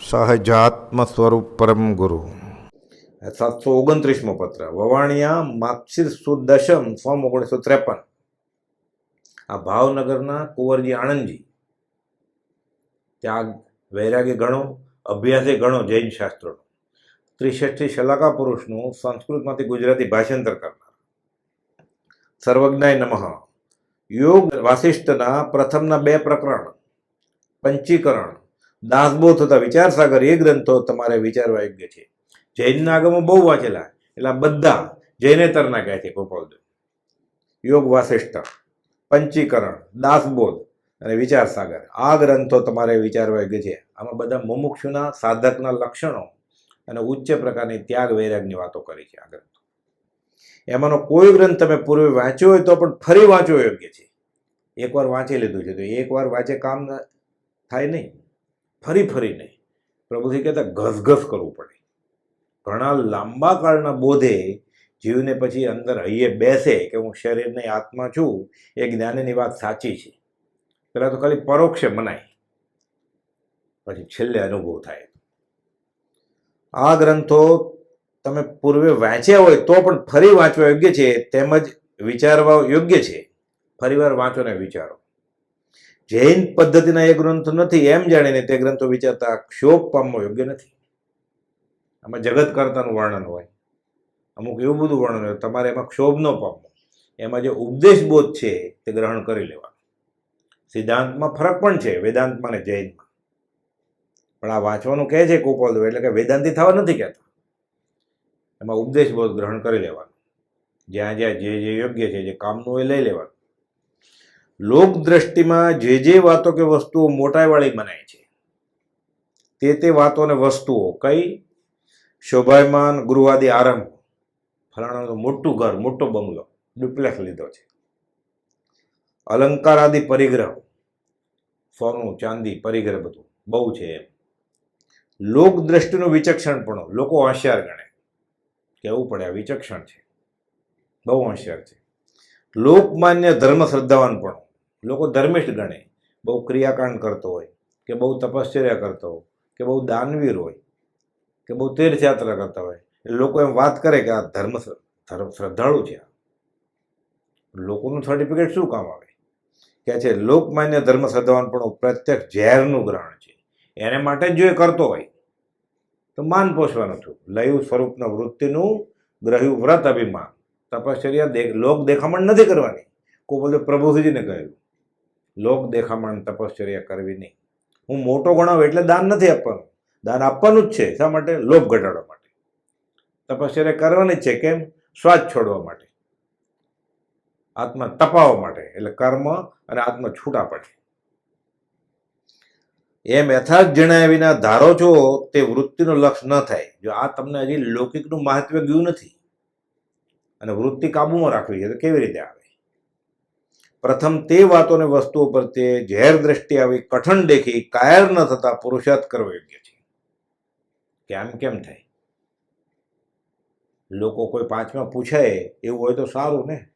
સહજાત્મ ગુરુ સાતસો ઓગણત્રીસમો પત્ર વવાણિયા માક્ષિર સુદશમ ફોર્મ ઓગણીસો ત્રેપન આ ભાવનગરના કુંવરજી આણંદજી ત્યાગ વૈરાગ્ય ગણો અભ્યાસે ગણો જૈન શાસ્ત્રોનો ત્રિષ્ઠી શલાકા પુરુષનું સંસ્કૃતમાંથી ગુજરાતી ભાષાંતર કરનાર સર્વજ્ઞાય નમઃ યોગ વાસિષ્ઠના પ્રથમના બે પ્રકરણ પંચીકરણ દાસબોધ તથા વિચારસાગર એ ગ્રંથો તમારે વિચારવા યોગ્ય છે. જૈનના આગમો બહુ વાંચેલા. એટલે બધા બધા જૈનેતરના કહે છે ગોપાલ યોગ વાસિષ્ઠ, પંચીકરણ, દાસબોધ અને વિચારસાગર. આ ગ્રંથો તમારે વિચારવા યોગ્ય છે. આમાં બધા મુમુક્ષુના, સાધકના લક્ષણો અને ઉચ્ચ પ્રકારની ત્યાગ વૈરાગની વાતો કરી છે આ ગ્રંથો. એમાંનો કોઈ ગ્રંથ તમે પૂર્વે વાંચ્યો હોય તો પણ ફરી વાંચવો યોગ્ય છે. એકવાર વાંચી લીધું છે તો એકવાર વાંચે કામ થાય નહીં. ફરી ફરી નહીં. પ્રભુજી કહેતા, ઘસઘસ કરવું પડે. ઘણા લાંબા કાળના બોધે જીવને પછી અંદર હૈયે બેસે કે હું શરીરની આત્મા છું, એ જ્ઞાનની વાત સાચી છે. પહેલાં તો ખાલી પરોક્ષે મનાય. પછી છેલ્લે અનુભવ થાય. આ ગ્રંથો તમે પૂર્વે વાંચ્યા હોય તો પણ ફરી વાંચવા યોગ્ય છે, તેમજ વિચારવા યોગ્ય છે. ફરીવાર વાંચો ને વિચારો. જૈન પદ્ધતિના એ ગ્રંથો નથી, એમ જાણીને તે ગ્રંથો વિચારતા ક્ષોભ પામવો યોગ્ય નથી. આમાં જગત કરતાનું વર્ણન હોય. અમુક એવું બધું વર્ણન હોય, તમારે એમાં ક્ષોભ ન પામવો. એમાં જે ઉપદેશ બોધ છે, તે ગ્રહણ કરી લેવાનું. સિદ્ધાંતમાં ફરક પણ છે, વેદાંતમાં ને જૈનમાં. પણ આ વાંચવાનું કહે છે કોપોલ એટલે કે વેદાંતિ થવા નથી કહેતા. એમાં ઉપદેશ બોધ ગ્રહણ કરી લેવાનું. જ્યાં જ્યાં જે જે યોગ્ય છે, જે કામનું એ લઈ લેવાનું. લોક દ્રષ્ટિમાં જે જે વાતો કે વસ્તુઓ મોટાઈવાળી મનાય છે, તે તે વાતો અને વસ્તુઓ કઈ? શોભાયમાન ગુરુવાદી આરંભ, ફલાણાનું મોટું ઘર, મોટો બંગલો ડુપ્લેક્સ લીધો છે. અલંકાર આદિ પરિગ્રહ, સોનું, ચાંદી, પરિગ્રહ બધું, બહુ છે એમ. લોક દ્રષ્ટિનું વિચક્ષણ પણ લોકો હોશિયાર ગણે. કહેવું પડે, આ વિચક્ષણ છે. બહુ હોશિયાર છે. લોકમાન્ય ધર્મ શ્રદ્ધાવાન પણ લોકો ધર્મિષ્ઠ ગણે. બહુ ક્રિયાકાંડ કરતો હોય, કે બહુ તપશ્ચર્યા કરતો હોય, કે બહુ દાનવીર હોય, કે બહુ તીર્થયાત્રા કરતા હોય લોકો એમ વાત કરે કે આ ધર્મ ધર્મ શ્રદ્ધાળુ છે લોકોનું સર્ટિફિકેટ શું કામ આવે? કે છે, લોકમાન્ય ધર્મ શ્રદ્ધાવાન પણ પ્રત્યક્ષ ઝેરનું ગ્રહણ છે. એને માટે જ એ કરતો હોય, તો માન પોષવાનું છું લયું સ્વરૂપના વૃત્તિનું ગ્રહ્યું વ્રત અભિમાન. તપશ્ચર્યા લોક દેખામણ નથી કરવાની. કોઈ બધું પ્રભુજીને કહ્યું. લોક દેખામણ તપશ્ચર્યા કરવી નહીં. હું મોટો ગણાવું એટલે દાન નથી આપવાનું. દાન આપવાનું જ છે. શા માટે? લોભ ઘટાડવા માટે. તપશ્ચર્યા કરવાની છે. કેમ? શ્વાસ છોડવા માટે. આત્મા તપાવવા માટે. એટલે કર્મ અને આત્મા છૂટા પડે. એમ યથાર્થ જણાવ્યા વિના ધારો છો તે વૃત્તિનો લક્ષ્ય ન થાય. જો આ તમને હજી લૌકિકનું મહત્વ ગયું નથી. અને વૃત્તિ કાબૂમાં રાખવી છે તો કેવી રીતે આવે? પ્રથમ તે વાતોને વસ્તુઓ પ્રત્યે ઝેર દ્રષ્ટિ આવી કઠણ દેખી કાયર ન થતા પુરુષાર્થ કરવો યોગ્ય છે. કે આમ કેમ થાય? લોકો કોઈ પાંચમાં પૂછાય, એવું હોય તો સારું ને?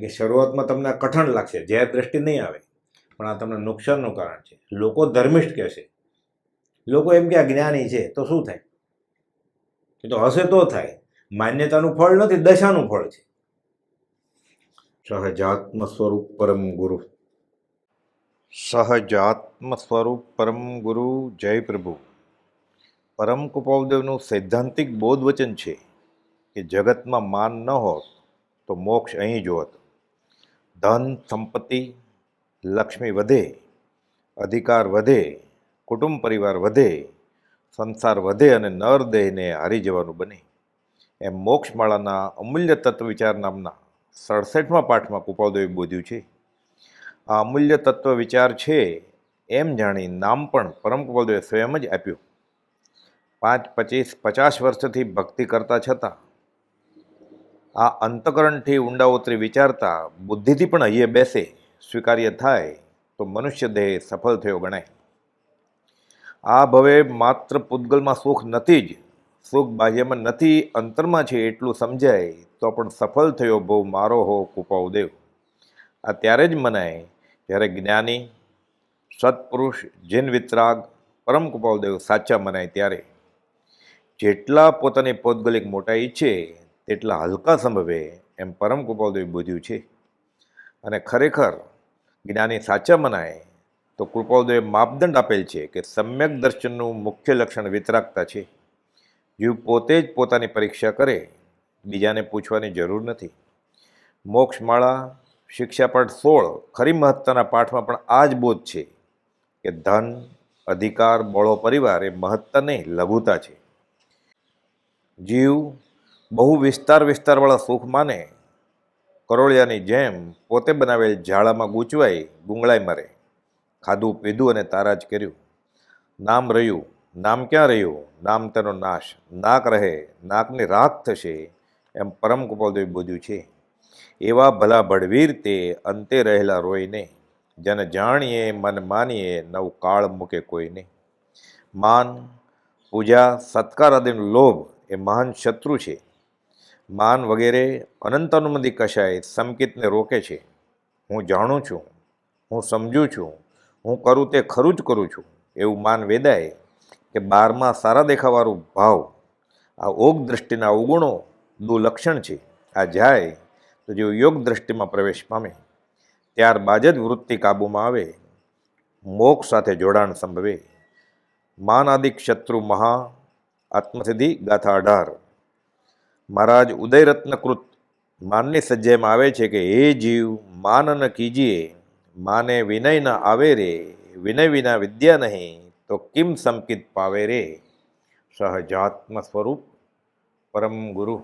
કે શરૂઆતમાં તમને કઠણ લાગશે, ઝેર દ્રષ્ટિ નહીં આવે, પણ આ તમને નુકસાનનું કારણ છે. લોકો ધર્મિષ્ઠ કહેશે લોકો એમ કે આ જ્ઞાની છે, તો શું થાય? એ તો હશે તો થાય. માન્યતાનું ફળ નથી, દશાનું ફળ છે. સહજાત્મ સ્વરૂપ પરમ ગુરુ સહજાત્મ સ્વરૂપ પરમ ગુરુ જય પ્રભુ પરમ કૃપાદેવનું સૈદ્ધાંતિક બોધ વચન છે કે જગતમાં માન ન હોત તો મોક્ષ અહીં જ હોત. ધન, સંપત્તિ, લક્ષ્મી વધે, અધિકાર વધે, કુટુંબ પરિવાર વધે, સંસાર વધે અને નર દેહને હારી જવાનું બને. એમ મોક્ષમાળાના અમૂલ્ય તત્વ વિચાર નામના સડસઠમાં પાઠમાં કૃપાદેવે બોધ્યું છે. આ અમૂલ્ય તત્વ વિચાર છે એમ જાણી નામ પણ પરમ કૃપાદેવે સ્વયં જ આપ્યું. પાંચ, પચીસ, પચાસ વર્ષથી ભક્તિ કરતા છતાં, આ અંતકરણથી ઊંડા ઉતરી વિચારતા બુદ્ધિથી પણ હૈયે બેસે, સ્વીકાર્ય થાય તો મનુષ્ય દેહ સફળ થયો ગણાય. આ ભવે માત્ર પૂતગલમાં સુખ નથી જ સુખ બાહ્યમાં નથી, અંતરમાં છે એટલું સમજાય તો પણ સફળ થયો ભવ મારો હો કુપાવદેવ આ ત્યારે જ મનાય જ્યારે જ્ઞાની, સત્પુરુષ, જીન વિતરાગ, પરમ કુપાવદેવ સાચા મનાય ત્યારે. જેટલા પોતાની પૌદ્ગલિક મોટા ઈચ્છે, તેટલા હલકા સંભવે એમ પરમ કૃપાળદેવ બોધ્યું છે. અને ખરેખર જ્ઞાની સાચા મનાય તો કૃપાળદેવે માપદંડ આપેલ છે કે સમ્યક દર્શનનું મુખ્ય લક્ષણ વિતરાગતા છે. જીવ પોતે જ પોતાની પરીક્ષા કરે, બીજાને પૂછવાની જરૂર નથી. મોક્ષમાળા શિક્ષાપાઠ સોળ ખરી મહત્તાના પાઠમાં પણ આ જ બોધ છે કે ધન, અધિકાર, બળો પરિવાર એ મહત્તા નહીં લઘુતા છે. જીવ બહુ વિસ્તાર વિસ્તારવાળા સુખ માને, કરોળિયાની જેમ પોતે બનાવેલ ઝાડામાં ગૂંચવાઈ ગુંગળાઈ મરે, ખાધું પીધું અને તારાજ કર્યું, નામ રહ્યું નામ ક્યાં રહ્યું? નામ તેનો નાશ. નાક રહે. નાકની રાખ થશે. એમ પરમ કૃપાલદેવ બોધ્યું છે. એવા ભલા ભડવીર તે અંતે રહેલા રોઈને જેને જાણીએ, મન માનીએ, નવ કાળ મૂકે કોઈને. માન, પૂજા, સત્કાર આદિનો લોભ એ મહાન શત્રુ છે. માન વગેરે અનંત અનુમતિ કશાય સંકિતને રોકે છે. હું જાણું છું. હું સમજું છું. હું કરું તે ખરું જ કરું છું. એવું માન વેદાય કે બારમાં સારા દેખાવાળું ભાવ, આ ઓગ દ્રષ્ટિના અવગુણો દુલક્ષણ છે. આ જાય તો જેઓ યોગ દ્રષ્ટિમાં પ્રવેશ પામે, ત્યારબાદ જ વૃત્તિ કાબૂમાં આવે, મોક્ષ સાથે જોડાણ સંભવે. માનાદિક શત્રુ મહા, આત્મસિદ્ધિ ગાથા અઢાર. મહારાજ ઉદયરત્નકૃત માનની સજ્જામાં આવે છે કે, હે જીવ, માન ન કીજીએ, માને વિનય ન આવે રે, વિનય વિના વિદ્યા નહીં તો કિમ સંકિત પાવેરે સહજાત્મ સ્વરૂપ પરમ ગુરુ